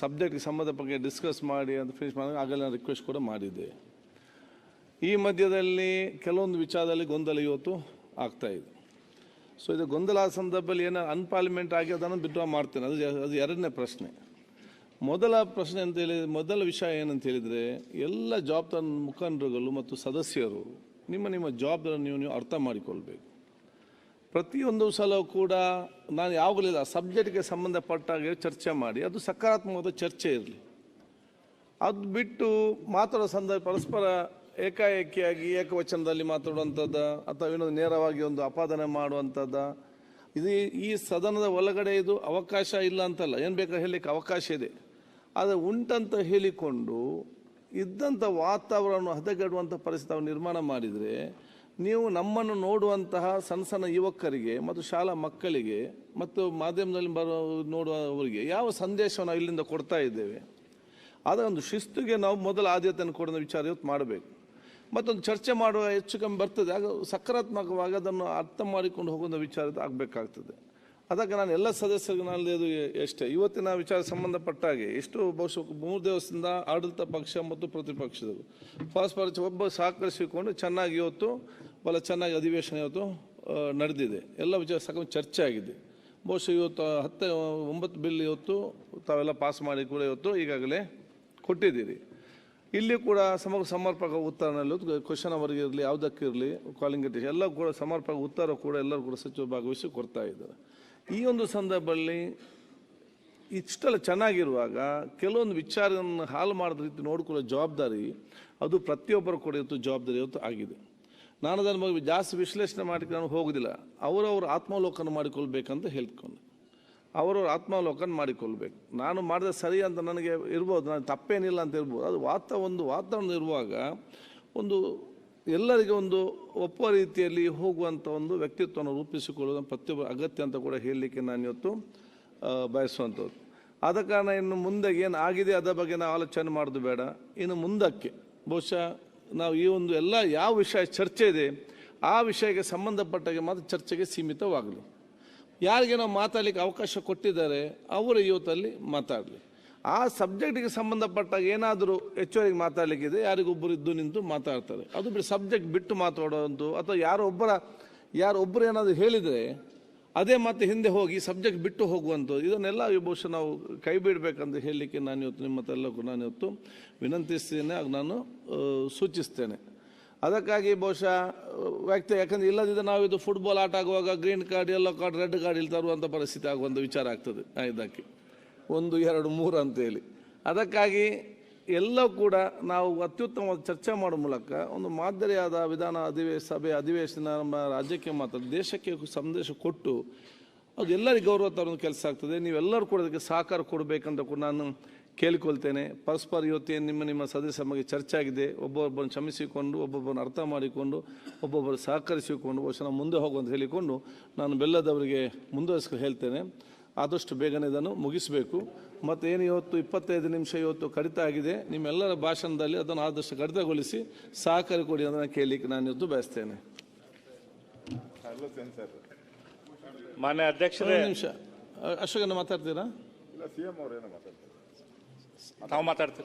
ಸಬ್ಜೆಕ್ಟ್ಗೆ ಸಂಬಂಧಪಟ್ಟ ಡಿಸ್ಕಸ್ ಮಾಡಿ ಅಂತ ಫಿನಿಶ್ ಮಾಡಿ ಆಗಲೇ ರಿಕ್ವೆಸ್ಟ್ ಕೂಡ ಮಾಡಿದ್ದೆ. ಈ ಮಧ್ಯದಲ್ಲಿ ಕೆಲವೊಂದು ವಿಚಾರದಲ್ಲಿ ಗೊಂದಲ ಇವತ್ತು ಆಗ್ತಾ ಇದೆ. ಸೊ ಇದು ಗೊಂದಲ ಸಂದರ್ಭದಲ್ಲಿ ಏನೋ ಅನ್ಪಾರ್ಲಿಮೆಂಟ್ ಆಗಿ ಅದನ್ನು ಬಿಡ್ರಾ ಮಾಡ್ತೇನೆ. ಅದು ಅದು ಎರಡನೇ ಪ್ರಶ್ನೆ. ಮೊದಲ ಪ್ರಶ್ನೆ ಅಂತ ಹೇಳಿ, ಮೊದಲ ವಿಷಯ ಏನಂತ ಹೇಳಿದರೆ, ಎಲ್ಲ ಜವಾಬ್ದಾರ ಮುಖಂಡರುಗಳು ಮತ್ತು ಸದಸ್ಯರು ನಿಮ್ಮ ನಿಮ್ಮ ಜವಾಬ್ದಾರಿ ನೀವು ನೀವು ಅರ್ಥ ಮಾಡಿಕೊಳ್ಬೇಕು. ಪ್ರತಿಯೊಂದು ಸಲ ಕೂಡ ನಾನು ಯಾವಾಗಲಿಲ್ಲ ಸಬ್ಜೆಕ್ಟ್ಗೆ ಸಂಬಂಧಪಟ್ಟಾಗೆ ಚರ್ಚೆ ಮಾಡಿ, ಅದು ಸಕಾರಾತ್ಮಕವಾದ ಚರ್ಚೆ ಇರಲಿ. ಅದು ಬಿಟ್ಟು ಮಾತಾಡೋ ಸಂದರ್ಭ ಪರಸ್ಪರ ಏಕಾಏಕಿಯಾಗಿ, ಏಕವಚನದಲ್ಲಿ ಮಾತಾಡುವಂಥದ್ದ, ಅಥವಾ ಏನೋ ನೇರವಾಗಿ ಒಂದು ಅಪಾದನೆ ಮಾಡುವಂಥದ್ದ, ಇದು ಈ ಸದನದ ಒಳಗಡೆ ಇದು ಅವಕಾಶ ಇಲ್ಲ ಅಂತಲ್ಲ, ಏನು ಬೇಕಾದ್ರೆ ಹೇಳಲಿಕ್ಕೆ ಅವಕಾಶ ಇದೆ. ಆದರೆ ಉಂಟಂತ ಹೇಳಿಕೊಂಡು ಇದ್ದಂಥ ವಾತಾವರಣವನ್ನು ಹದಗೆಡುವಂಥ ಪರಿಸ್ಥಿತಿ ನಿರ್ಮಾಣ ಮಾಡಿದರೆ ನೀವು ನಮ್ಮನ್ನು ನೋಡುವಂತಹ ಸಣ್ಣ ಸಣ್ಣ ಯುವಕರಿಗೆ ಮತ್ತು ಶಾಲಾ ಮಕ್ಕಳಿಗೆ ಮತ್ತು ಮಾಧ್ಯಮದಲ್ಲಿ ಬರೋ ನೋಡುವವರಿಗೆ ಯಾವ ಸಂದೇಶವನ್ನು ಇಲ್ಲಿಂದ ಕೊಡ್ತಾ ಇದ್ದೇವೆ? ಆದರೆ ಒಂದು ಶಿಸ್ತುಗೆ ನಾವು ಮೊದಲ ಆದ್ಯತೆಯನ್ನು ಕೊಡೋ ವಿಚಾರ ಇವತ್ತು ಮಾಡಬೇಕು. ಮತ್ತೊಂದು ಚರ್ಚೆ ಮಾಡುವ ಹೆಚ್ಚು ಕಮ್ಮಿ ಬರ್ತದೆ. ಆಗ ಸಕಾರಾತ್ಮಕವಾಗಿ ಅದನ್ನು ಅರ್ಥ ಮಾಡಿಕೊಂಡು ಹೋಗುವ ವಿಚಾರ ಆಗಬೇಕಾಗ್ತದೆ. ಅದಕ್ಕೆ ನಾನು ಎಲ್ಲ ಸದಸ್ಯರಿಗೆ ನಾನು ಇದು ಎಷ್ಟೇ ಇವತ್ತಿನ ವಿಚಾರ ಸಂಬಂಧಪಟ್ಟ ಹಾಗೆ ಎಷ್ಟು ಬಹುಶಃ ಮೂರು ದಿವಸದಿಂದ ಆಡಳಿತ ಪಕ್ಷ ಮತ್ತು ಪ್ರತಿಪಕ್ಷದವರು. ಪರಸ್ಪರ ಒಬ್ಬ ಸಹಕರಿಸಿಕೊಂಡು ಚೆನ್ನಾಗಿ ಇವತ್ತು, ಬಹಳ ಚೆನ್ನಾಗಿ ಅಧಿವೇಶನ ಇವತ್ತು ನಡೆದಿದೆ. ಎಲ್ಲ ವಿಚಾರ ಸಕ ಚರ್ಚೆ ಆಗಿದೆ. ಬಹುಶಃ ಇವತ್ತು ಹತ್ತು, ಒಂಬತ್ತು ಬಿಲ್ ಇವತ್ತು ತಾವೆಲ್ಲ ಪಾಸ್ ಮಾಡಿ ಕೂಡ ಇವತ್ತು ಈಗಾಗಲೇ ಕೊಟ್ಟಿದ್ದೀರಿ. ಇಲ್ಲಿ ಕೂಡ ಸಮಗ್ರ ಸಮರ್ಪಕ ಉತ್ತರನಲ್ಲಿ ಕ್ವಶನ್ ಅವರಿಗೆ ಇರಲಿ ಯಾವುದಕ್ಕಿರಲಿ ಕಾಲಿಂಗ್ ಎಲ್ಲ ಕೂಡ ಸಮರ್ಪಕ ಉತ್ತರ ಕೂಡ ಎಲ್ಲರೂ ಕೂಡ ಸಚಿವರು ಭಾಗವಹಿಸಿ ಕೊಡ್ತಾ ಇದ್ದಾರೆ. ಈ ಒಂದು ಸಂದರ್ಭದಲ್ಲಿ ಇಷ್ಟೆಲ್ಲ ಚೆನ್ನಾಗಿರುವಾಗ ಕೆಲವೊಂದು ವಿಚಾರವನ್ನು ಹಾಲು ಮಾಡಿದ ರೀತಿ ನೋಡಿಕೊಳ್ಳೋ ಜವಾಬ್ದಾರಿ ಅದು ಪ್ರತಿಯೊಬ್ಬರು ಕೂಡ ಇವತ್ತು ಜವಾಬ್ದಾರಿ ಇವತ್ತು ಆಗಿದೆ. ನಾನು ಅದರ ಬಗ್ಗೆ ಜಾಸ್ತಿ ವಿಶ್ಲೇಷಣೆ ಮಾಡಿಕೊಂಡು ನಾನು ಹೋಗೋದಿಲ್ಲ. ಅವರವ್ರ ಆತ್ಮಾವಲೋಕನ ಮಾಡಿಕೊಳ್ಬೇಕಂತ ಹೇಳ್ಕೊಂಡು ಅವರವ್ರ ಆತ್ಮಾವಲೋಕನ ಮಾಡಿಕೊಳ್ಬೇಕು. ನಾನು ಮಾಡಿದ ಸರಿ ಅಂತ ನನಗೆ ಇರ್ಬೋದು, ನಾನು ತಪ್ಪೇನಿಲ್ಲ ಅಂತ ಇರ್ಬೋದು. ಅದು ವಾತ, ಒಂದು ವಾತಾವರಣ ಇರುವಾಗ ಒಂದು ಎಲ್ಲರಿಗೆ ಒಂದು ಒಪ್ಪುವ ರೀತಿಯಲ್ಲಿ ಹೋಗುವಂಥ ಒಂದು ವ್ಯಕ್ತಿತ್ವವನ್ನು ರೂಪಿಸಿಕೊಳ್ಳುವುದು ಪ್ರತಿಯೊಬ್ಬ ಅಗತ್ಯ ಅಂತ ಕೂಡ ಹೇಳಲಿಕ್ಕೆ ನಾನು ಇವತ್ತು ಬಯಸುವಂಥದ್ದು. ಆದ ಕಾರಣ ಇನ್ನು ಮುಂದೆ ಏನು ಆಗಿದೆ ಅದರ ಬಗ್ಗೆ ನಾವು ಆಲೋಚನೆ ಮಾಡೋದು ಬೇಡ. ಇನ್ನು ಮುಂದಕ್ಕೆ ಬಹುಶಃ ನಾವು ಈ ಒಂದು ಎಲ್ಲ ಯಾವ ವಿಷಯ ಚರ್ಚೆ ಇದೆ, ಆ ವಿಷಯಕ್ಕೆ ಸಂಬಂಧಪಟ್ಟಾಗೆ ಮಾತ್ರ ಚರ್ಚೆಗೆ ಸೀಮಿತವಾಗಲಿ. ಯಾರಿಗೆ ನಾವು ಮಾತಾಡಲಿಕ್ಕೆ ಅವಕಾಶ ಕೊಟ್ಟಿದ್ದಾರೆ, ಅವರು ಇವತ್ತಲ್ಲಿ ಮಾತಾಡಲಿ. ಆ ಸಬ್ಜೆಕ್ಟಿಗೆ ಸಂಬಂಧಪಟ್ಟಾಗ ಏನಾದರೂ ಹೆಚ್ಚುವರಿಗೆ ಮಾತಾಡಲಿಕ್ಕಿದೆ ಯಾರಿಗೊಬ್ಬರು ಇದ್ದು ನಿಂತು ಮಾತಾಡ್ತಾರೆ. ಅದು ಬಿಟ್ಟು ಸಬ್ಜೆಕ್ಟ್ ಬಿಟ್ಟು ಮಾತಾಡೋದು ಅಥವಾ ಯಾರೋ ಒಬ್ಬರ ಯಾರೊಬ್ಬರು ಏನಾದರೂ ಹೇಳಿದರೆ, ಅದೇ ಮತ್ತೆ ಹಿಂದೆ ಹೋಗಿ ಸಬ್ಜೆಕ್ಟ್ ಬಿಟ್ಟು ಹೋಗುವಂಥದ್ದು, ಇದನ್ನೆಲ್ಲ ಬಹುಶಃ ನಾವು ಕೈ ಬಿಡಬೇಕಂತ ಹೇಳಲಿಕ್ಕೆ ನಾನು ಇವತ್ತು ನಿಮ್ಮ ಎಲ್ಲಕ್ಕೂ ನಾನು ಇವತ್ತು ವಿನಂತಿಸ್ತೇನೆ ಆಗ ನಾನು ಸೂಚಿಸ್ತೇನೆ. ಅದಕ್ಕಾಗಿ ಬಹುಶಃ, ವ್ಯಕ್ತಿ, ಯಾಕಂದರೆ ಇಲ್ಲದಿದ್ದರೆ ನಾವು ಇದು ಫುಟ್ಬಾಲ್ ಆಟ ಆಗುವಾಗ green card yellow card red card ಇಲ್ಲಿ ತರುವಂಥ ಪರಿಸ್ಥಿತಿ ಆಗುವಂಥ ವಿಚಾರ ಆಗ್ತದೆ. ಇದಕ್ಕೆ ಒಂದು, ಎರಡು, ಮೂರು ಅಂತೇಳಿ. ಅದಕ್ಕಾಗಿ ಎಲ್ಲ ಕೂಡ ನಾವು ಅತ್ಯುತ್ತಮವಾದ ಚರ್ಚೆ ಮಾಡುವ ಮೂಲಕ ಒಂದು ಮಾದರಿಯಾದ ವಿಧಾನ ಅಧಿವೇಶ ಸಭೆ ಅಧಿವೇಶನ ನಮ್ಮ ರಾಜ್ಯಕ್ಕೆ ಮಾತ್ರ, ದೇಶಕ್ಕೆ ಸಂದೇಶ ಕೊಟ್ಟು ಅದು ಎಲ್ಲರಿಗೂ ಗೌರವ ತರೋ ಕೆಲಸ ಆಗ್ತದೆ. ನೀವೆಲ್ಲರೂ ಕೂಡ ಅದಕ್ಕೆ ಸಹಕಾರ ಕೊಡಬೇಕಂತ ಕೂಡ ನಾನು ಕೇಳಿಕೊಳ್ತೇನೆ. ಪರಸ್ಪರ ಇವತ್ತೇನು ನಿಮ್ಮ ನಿಮ್ಮ ಸದಸ್ಯರ ಬಗ್ಗೆ ಚರ್ಚೆ ಆಗಿದೆ. ಒಬ್ಬೊಬ್ಬರನ್ನು ಕ್ಷಮಿಸಿಕೊಂಡು, ಒಬ್ಬೊಬ್ಬರನ್ನು ಅರ್ಥ ಮಾಡಿಕೊಂಡು ಒಬ್ಬೊಬ್ಬರು ಸಹಕರಿಸಿಕೊಂಡು ನಾವು ಮುಂದೆ ಹೋಗುವಂತ ಹೇಳಿಕೊಂಡು ನಾನು ಬೆಲ್ಲದವರಿಗೆ ಮುಂದುವರಿಸ್ಕೊಂಡು ಹೇಳ್ತೇನೆ. ಆದಷ್ಟು ಬೇಗನೆ ಇದನ್ನು ಮುಗಿಸಬೇಕು. ಮತ್ತೇನು ಏನು ಇವತ್ತು ಇಪ್ಪತ್ತೈದು ನಿಮಿಷ ಇವತ್ತು ಕಡಿತ ಆಗಿದೆ. ನಿಮ್ಮೆಲ್ಲರ ಭಾಷಣದಲ್ಲಿ ಅದನ್ನು ಆದಷ್ಟು ಕಡಿತಗೊಳಿಸಿ ಸಹಕಾರ ಕೊಡಿ ಅದನ್ನು ನಾನು ಕೇಳಲಿಕ್ಕೆ ನಾನು ಇವತ್ತು ಬಯಸ್ತೇನೆ. ಮಾನ್ಯ ಅಧ್ಯಕ್ಷರೇ ಒಂದು ನಿಮಿಷ. ಅಶೋಕನ ಮಾತಾಡ್ತೀರಾ. ತಾವು ಮಾತಾಡ್ತೀರಿ?